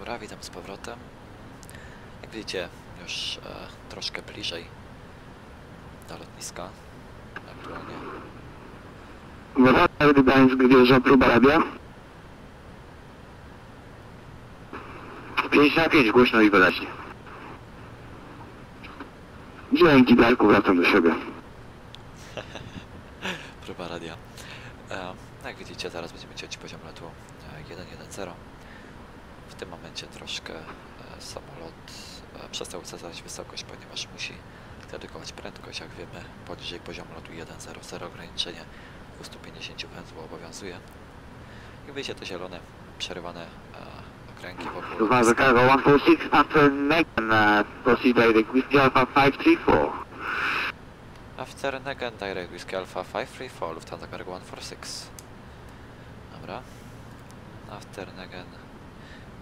Dobra, witam z powrotem. Jak widzicie, już e, troszkę bliżej do lotniska. Aktualnie. Gdańsk, wieża próba radia. 5 na 5, głośno i wyraźnie. Dzięki Darku, wracam do siebie. Próba radia. E, jak widzicie, zaraz będziemy ciąć poziom lotu e, 1.1.0. W tym momencie troszkę e, samolot e, przestał ucedzać wysokość, ponieważ musi zredukować prędkość. Jak wiemy, poniżej poziomu lotu 1.0.0 ograniczenie 250 węzłów obowiązuje. Jak widzicie, te zielone, przerywane e, okręgi wokół lotniska. cargo 146 after Megan, uh, proceed direct with Alpha 534. After Direct Whiskey Alpha 534 Lufthansa Cargo 146 Dobra After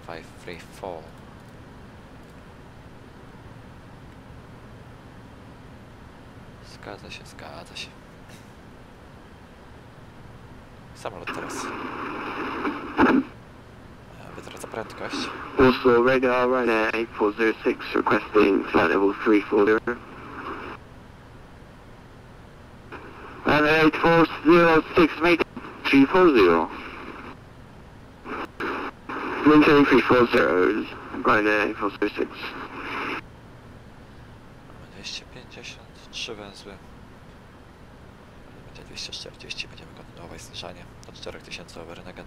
Negen 534 Zgadza się, zgadza się Samolot teraz Wytraca prędkość Also, radar runner 8406 requesting flight level 340. Runner 8406, make 340. Maintaining 340, runner 8406. Mamy 253 węzły Będzie 240, będziemy kontynuować zniżanie do 4000 over Negen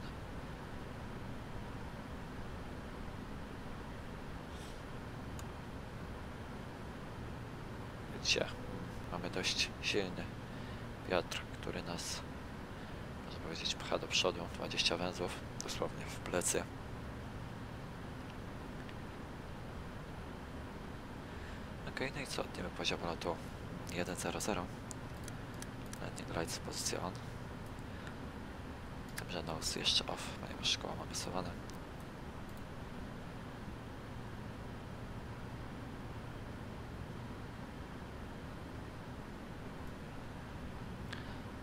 Widzicie, mamy dość silny wiatr, który nas, można powiedzieć, pcha do przodu. 20 węzłów, dosłownie w plecy. No i co? Odniemy poziom lotu 1.00. Landing lights pozycja on. Że nose jeszcze off, ponieważ szkoła mamy sowane.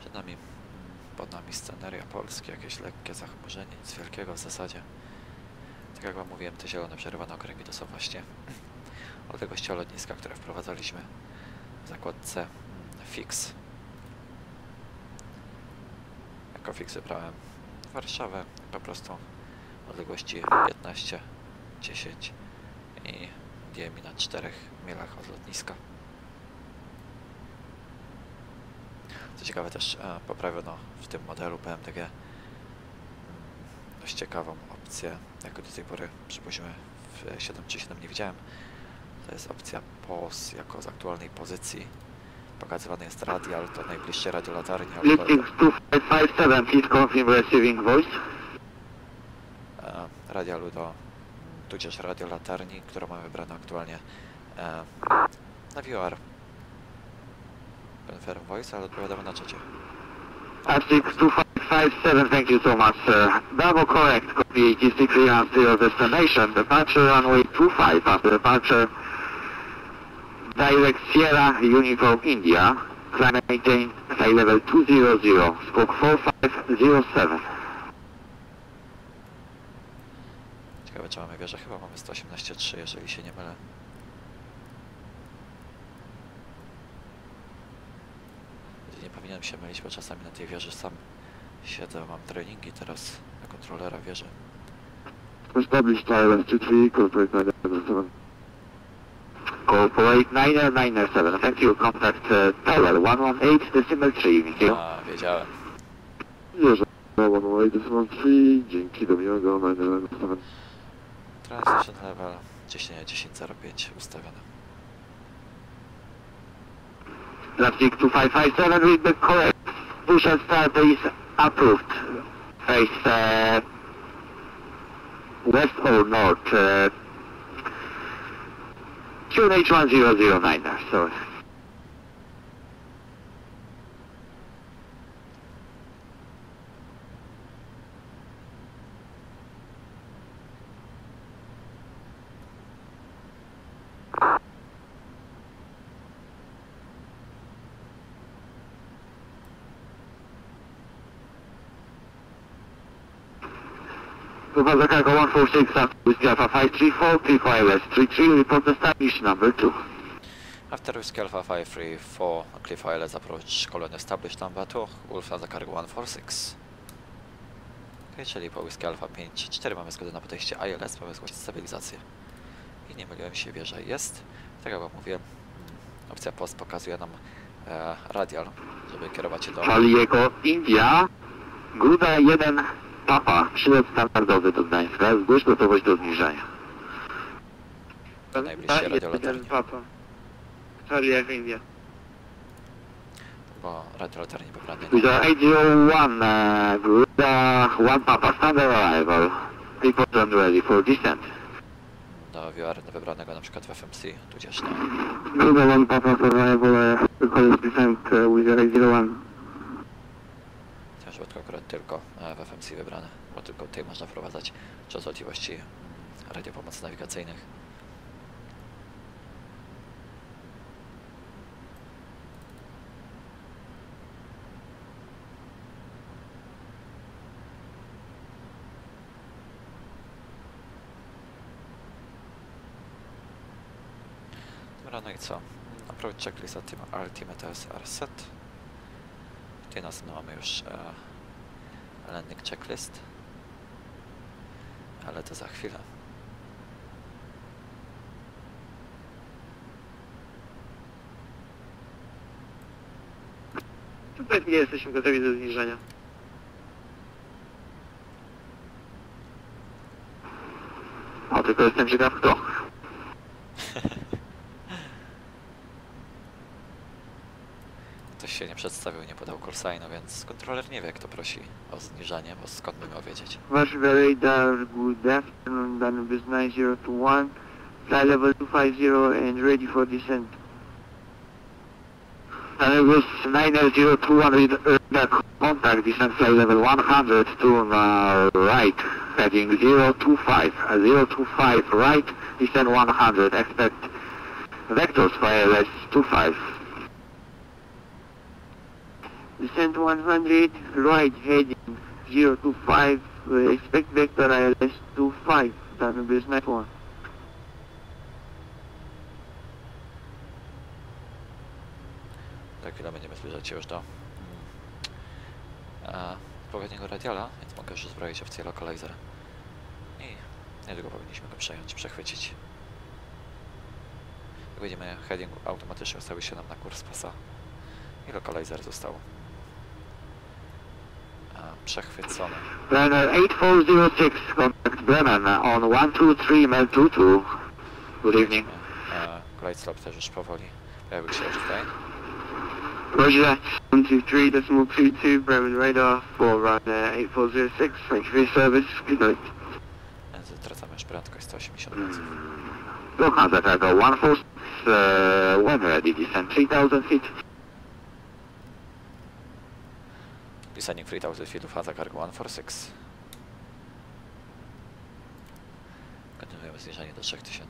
Przed nami, mm, pod nami sceneria polskie, jakieś lekkie zachmurzenie, nic wielkiego w zasadzie. Tak jak wam mówiłem, te zielone przerywane okręgi to są właśnie od lotniska, które wprowadzaliśmy w zakładce mm, fix. Jako fix wybrałem Warszawę, po prostu odległości 15, 10 i DMI na 4 milach od lotniska. Co ciekawe też e, poprawiono w tym modelu BMDG mm, dość ciekawą opcję, jaką do tej pory przypuśćmy w 737 nie widziałem. To jest opcja POS jako z aktualnej pozycji. Pokazywany jest radial, to najbliższe radio latarni, albo Lifting 2557, please confirm receiving voice. e, radialu do, tudzież radio latarni, którą mamy wybrane aktualnie e, na VR. Confirm voice, ale odpowiadamy na czacie. Attic 2557, thank you so much, sir. Bravo correct, copy 86 clearance to your destination. Departure runway 25 after departure. Direct Sierra Uniform India. Climb maintain flight level 200, spoke 4507. Ciekawe czy mamy wieżę, chyba mamy 118.3, jeżeli się nie mylę. Nie powinienem się mylić, bo czasami na tej wieży sam siedzę, mam treningi teraz na kontrolera wieży. Established Tower 23, corporate 997. Corporate 9997, thank you. Contact uh, Tower 118 decimal 3, thank you. A, wiedziałem. Wieża 118 decimal 3, dzięki do miłego 997. Transition level 10, 10.05 ustawione. Traffic 2557 with the correct push and start is approved. Face uh, west or north. Uh, Tune H1009 there, so. Chyba za Cargo 146 up with Java 534, cliff wireless 33, report established number 2. After Whiskey Alpha 534, Cliff Island approach colon established number 2, Lufthansa Cargo 146. Ok, czyli po Whiskey Alpha 5-4 mamy zgodę na podejście ILS, mamy zgłosić stabilizację. I nie myliłem się, wieża jest. Tak jak mówiłem, mm, opcja POST pokazuje nam e, radial, żeby kierować się do... Charlie Echo India, Gruda 1 Papa, przylet standardowy do Gdańska, zgłoś gotowość do zniżania. Najbliższe radiolatarnie. Papa. Charlie Echo India. bo radiolatarnie na... Gruda 801, uh, Gruda 1 Papa, standard arrival. Report and ready for descent. do wiarny wybranego na przykład w FMC, tudzież na Gruda 1 Papa for arrival, college descent uh, with 801. przypadku akurat tylko e, w FMC wybrane, bo tylko tutaj można wprowadzać częstotliwości radiopomocy nawigacyjnych. Dobra, no i co? Approach checklist ultim- Ultimate SR set. Tutaj nas no, mamy już e, landing checklist. Ale to za chwilę. Tutaj nie jesteśmy gotowi do zniżenia. O, tylko jestem ciekaw kto. Ktoś się nie przedstawił, nie podał kursignu, więc kontroler nie wie, kto prosi o zniżanie, bo skąd by miał wiedzieć. Radar, good afternoon, Danubis 9021, fly level 250 and ready for descent. Airbus 902 with uh, contact distance flight level 100 to right, heading 025, uh, 025 right, descent 100, expect vectors for ALS 25. Descent 100, right heading 025, uh, expect vector ILS 25, Danubis 91. Za chwilę będziemy zbliżać się już do mm, e, odpowiedniego radiala, więc mogę już uzbroić opcję localizer. I niedługo powinniśmy go przejąć, przechwycić. Jak widzimy, heading automatycznie ustawił się nam na kurs pasa i localizer został przechwycony. Runner 8406, contact Bremen on 123 Mel 22. Good evening. E, też już powoli pojawił się tutaj. Roger that. 123 decimal 22, Bremen radar for runner 8406, thank you for your service, good night. Więc Tracamy już prędkość 180 metrów. Lufthansa Cargo 146, uh, when ready, descent 3000 feet. Descending 3000 feet of Hansa Cargo 146. Kontynuujemy zniżanie do 3000.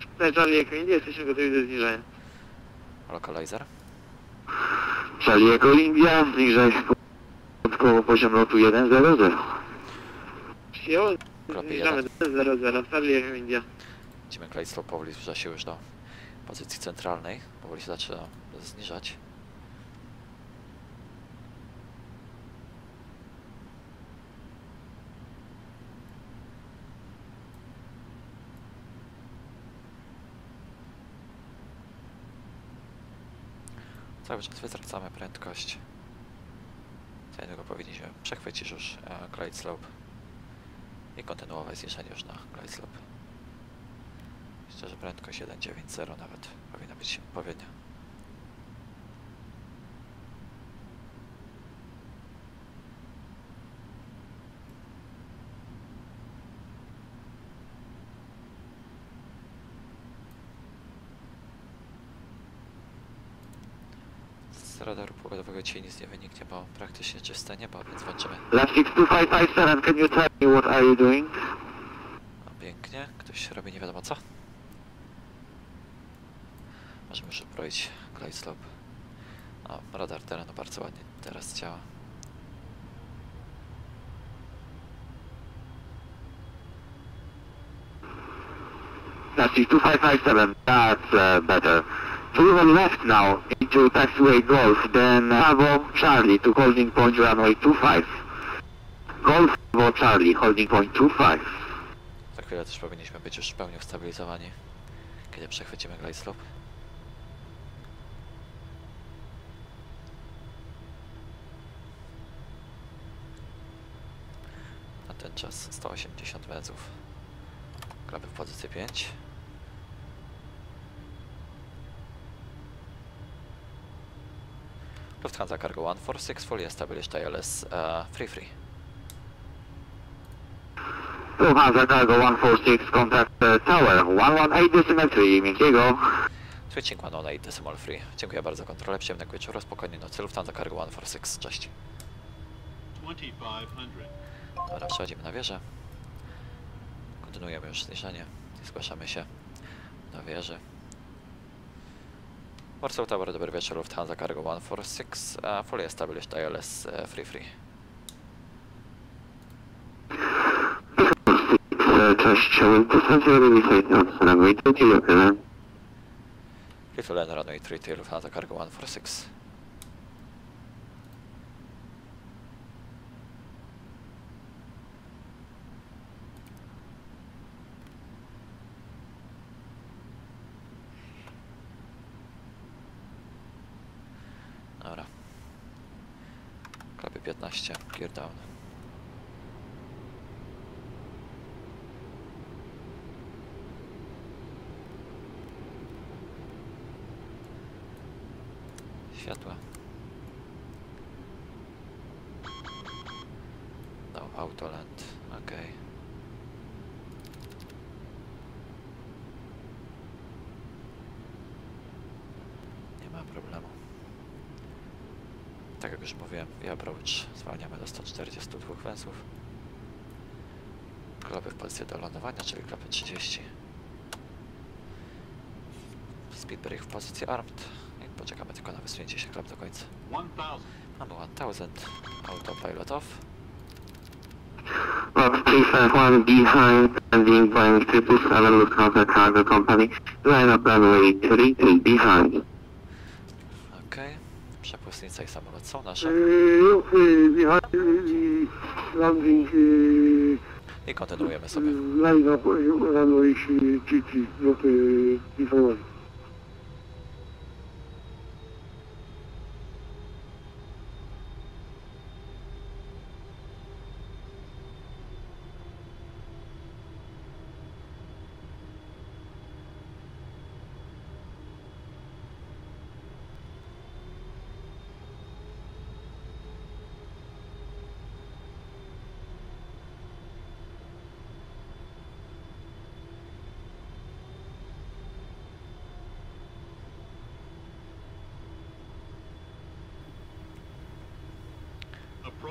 Tutaj Charlie Echo India, jesteśmy gotowi do zniżenia. Localizer. Charlie Echo India, zniżaj początkowo poziom lotu 100. Przyjąłem, Kropie zniżamy do 00, Charlie Echo India. Widzimy Glide Slope powoli zbliża się już do pozycji centralnej. Powoli się zaczyna zniżać. Cały czas wytracamy prędkość. Za niedługo powinniśmy przechwycić już Glide Slope i kontynuować zjeżdżanie już na Glide Slope. Myślę, że prędkość 1.9.0 nawet powinna być odpowiednia. radaru pogodowego dzisiaj nic nie wyniknie, bo praktycznie czyste niebo, więc włączymy. Left 62557, can you tell me what are you doing? No, pięknie, ktoś robi nie wiadomo co. Możemy już glide slope. Radar terenu bardzo ładnie teraz działa. Left 2557, that's uh, better. Two on left now into taxiway Golf, then Bravo Charlie to holding point runway 25. Golf Bravo Charlie, holding point 25. Za chwilę też powinniśmy być już w pełni ustabilizowani, kiedy przechwycimy glide slope. Na ten czas 180 metrów. Klapy w pozycji 5. Lufthansa Cargo 146, fully established ILS uh, free free. Lufthansa Cargo 146, contact uh, tower 118.3, miękkiego. Switching 118 decimal free. Dziękuję bardzo kontrolę, przyjemnego wieczoru, spokojnej nocy. Lufthansa Cargo 146, cześć. 2500. Dobra, przechodzimy na wieżę. Kontynuujemy już zniżenie i zgłaszamy się na wieży. Warsaw Tower, dobry wieczór, Lufthansa Cargo 146, uh, fully established ILS uh, free free. Cześć, release na runway 21. Little N runway 30, Lufthansa Cargo 146. 15, gear down. Światła. No, autoland, okej. Nie ma problemu. Tak jak już mówiłem, w approach zwalniamy do 142 węzłów. Klapy w pozycji do lądowania, czyli klapy 30. Speed break w pozycji armed. I poczekamy tylko na wysunięcie się klap do końca. 1000. Mamy 1000, autopilot off. Box 351 behind, landing Boeing 777 Lufthansa Cargo Company. Line up runway 38 behind. Przepłysnica i samolot są nasze. behind landing I kontynuujemy sobie.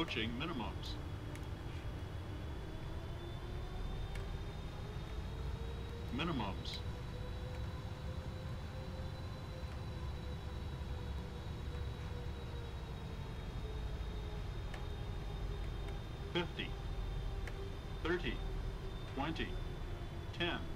Approaching minimums. Minimums. Fifty. Thirty. Twenty. Ten.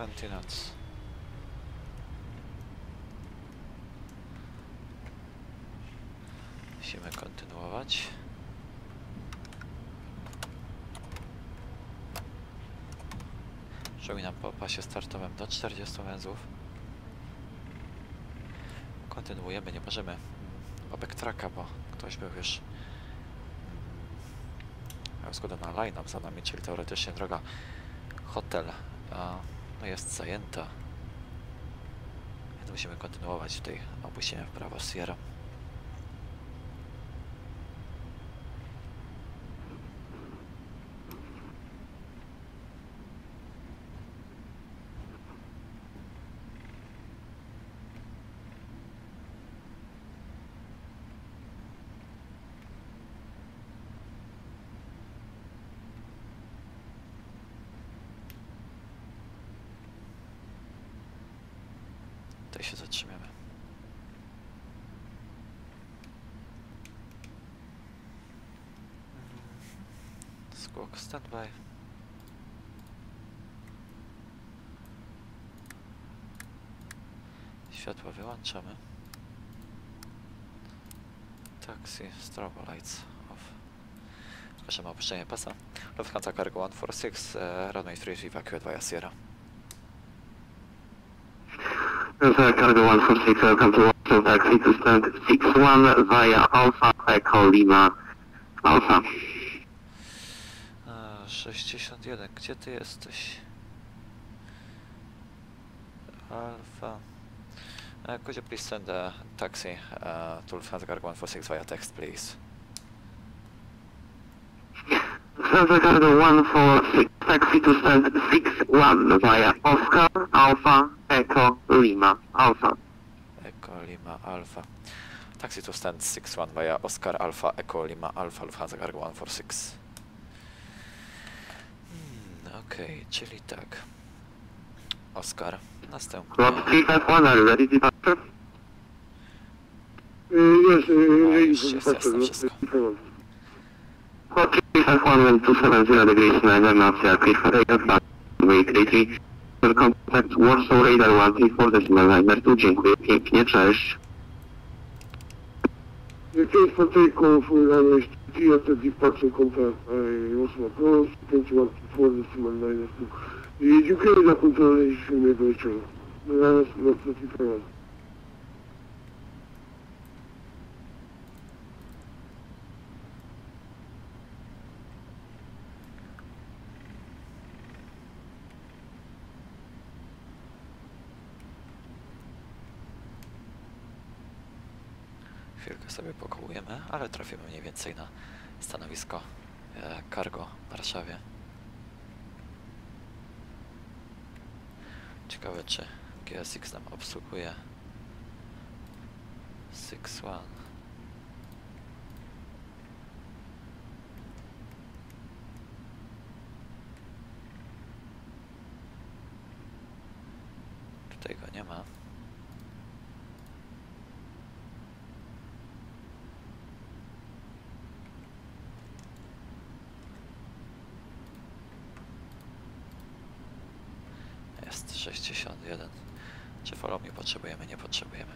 Knots. Musimy kontynuować. Przypominam po pasie startowym do 40 węzłów. Kontynuujemy, nie możemy mm, obek traka, bo ktoś był już mm, miał zgodę na line-up za nami, czyli teoretycznie droga hotel no jest zajęta. Więc musimy kontynuować tutaj opustimy w prawo Sierra. Standby. Światła wyłączamy. Taxi, strobo lights off. Proszę o opuszczenie pasa. Lufthansa Cargo 146, uh, runway 3 evacuate Sierra. Delta Cargo 146, welcome to Warsaw Taxi to stand 61 via Alpha Echo Lima Alpha. A, 61, gdzie ty jesteś? Alfa. Uh, could you please send a taxi uh, to Lufthansa Cargo 146 via text, please? Delta Cargo 146, taxi to stand 61 via Oscar Alpha Echo Lima Alpha. Echo Lima Alpha. Taxi to stand 61 via Oscar Alpha Echo Lima Alpha Lufthansa Cargo 146. Okej, czyli tak. Oscar. Następnie. Lot 351, are you ready to departure? Yes, ready już jest departure. jasne wszystko. Lot 351 270 degrees 9 knots, aircraft for AF Way 33. Contact Warsaw Radar 134 decimal nine two. Dziękuję pięknie, cześć. The case for Тијата ги пачекалта и осма пролос, пенчува форда си ма најдеш тук. И џукери да контролираш и ме вечера. Најдес на против правата. Ale trafimy mniej więcej na stanowisko e, cargo w Warszawie. Ciekawe czy GSX nam obsługuje Six One. Tutaj go nie ma. Jest 61. Czy follow me potrzebujemy? Nie potrzebujemy.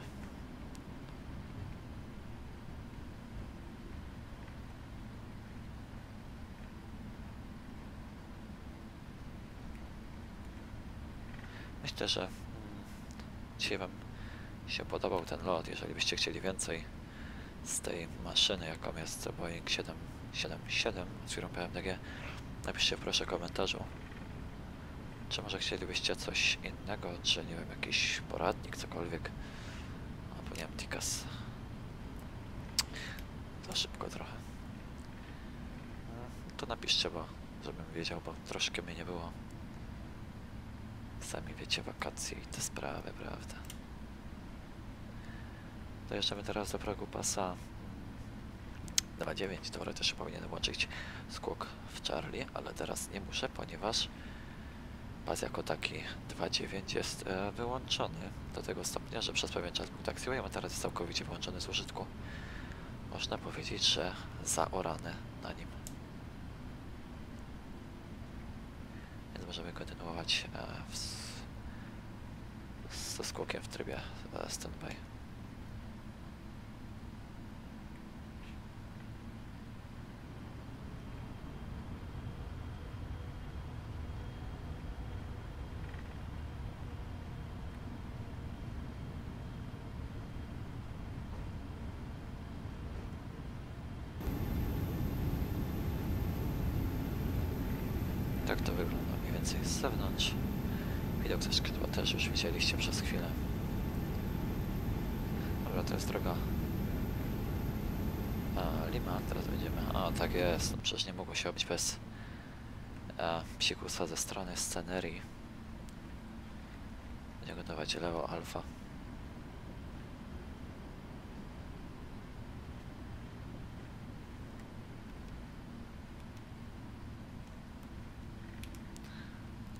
Myślę, że mm, dzisiaj Wam się podobał ten lot. Jeżeli byście chcieli więcej z tej maszyny, jaką jest Boeing 777 z firmą PMDG, napiszcie proszę w komentarzu. Czy może chcielibyście coś innego, czy nie wiem, jakiś poradnik, cokolwiek? Nie wiem, Tikas. Za szybko trochę. No, To napiszcie, bo żebym wiedział, bo troszkę mnie nie było. Sami wiecie, wakacje i te sprawy, prawda? Dojeżdżamy teraz do progu pasa 2.9. Teoretycznie powinienem włączyć skłok w Charlie, ale teraz nie muszę, ponieważ pas jako taki 2.9 jest e, wyłączony do tego stopnia, że przez pewien czas był tak a teraz jest całkowicie wyłączony z użytku. Można powiedzieć, że zaorany na nim. Więc możemy kontynuować e, w, ze skłokiem w trybie e, standby. Tak to wygląda mniej więcej z zewnątrz. Widok ze skrzydła też już widzieliście przez chwilę. Dobra, to jest droga. A, Lima, teraz będziemy. A, tak jest. No, przecież nie mogło się obyć bez e, strony scenerii. Będziemy dawać lewo alfa.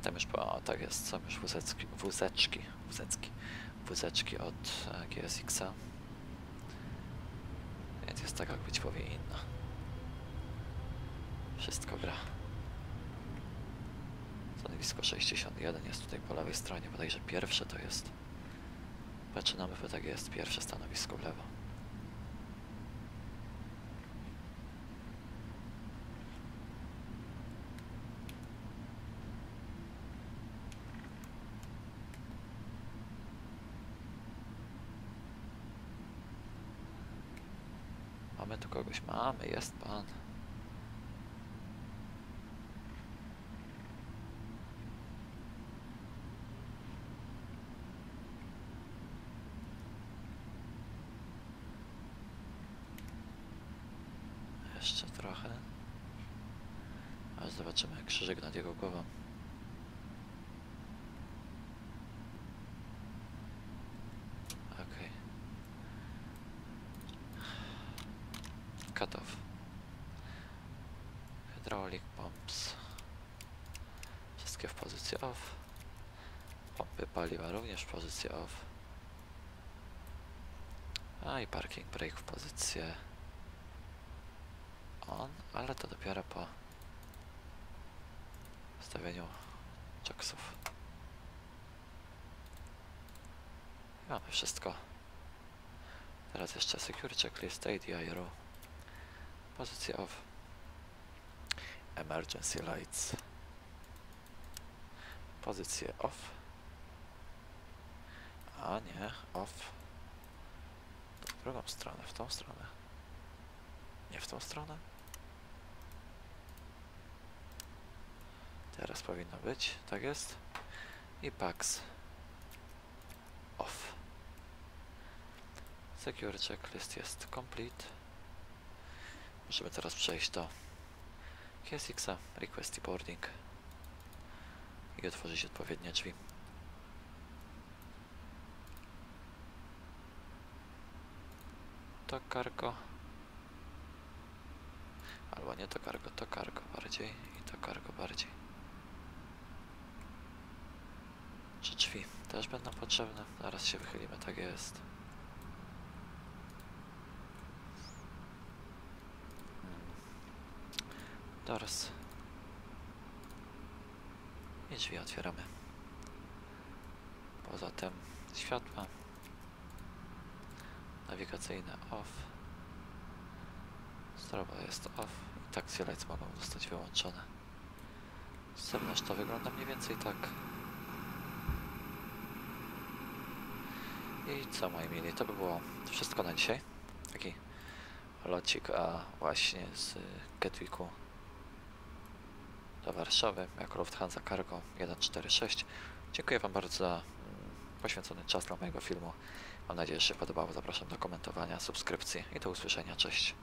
Tam już o, tak jest, są już wózeczki, wózeczki, wózeczki, wózeczki od e, GSX-a. Więc jest tak jak być powinno. Wszystko gra. Stanowisko 61 jest tutaj po lewej stronie, bodajże pierwsze to jest. Zaczynamy, tak jest, pierwsze stanowisko lewo. Mamy tu kogoś, mamy, jest pan. Pumps. Wszystkie w pozycji off. Pompy paliwa również w pozycji off. A i parking brake w pozycję on, ale to dopiero po stawieniu jacksów. I mamy wszystko. Teraz jeszcze secure checklist ADIRO. Pozycja off. Emergency lights. Pozycję off. A nie, off. W drugą stronę, w tą stronę. Nie w tą stronę. Teraz powinno być, tak jest. I PAX off. Secure checklist jest complete. Możemy teraz przejść do KSX-a, request boarding i otworzyć odpowiednie drzwi. To cargo. Albo nie to cargo, to cargo bardziej i to cargo bardziej. Czy drzwi też będą potrzebne? Zaraz się wychylimy, tak jest. Doors. I drzwi otwieramy. Poza tym światła. Nawigacyjne off. Stroba jest off. I taxi lights mogą zostać wyłączone. Z zewnątrz to wygląda mniej więcej tak. I co moi mili, to by było wszystko na dzisiaj. Taki locik, a właśnie z Gatwicku do Warszawy jako Lufthansa Cargo 146. Dziękuję Wam bardzo za mm, poświęcony czas dla mojego filmu. Mam nadzieję, że się podobało. Zapraszam do komentowania, subskrypcji i do usłyszenia. Cześć.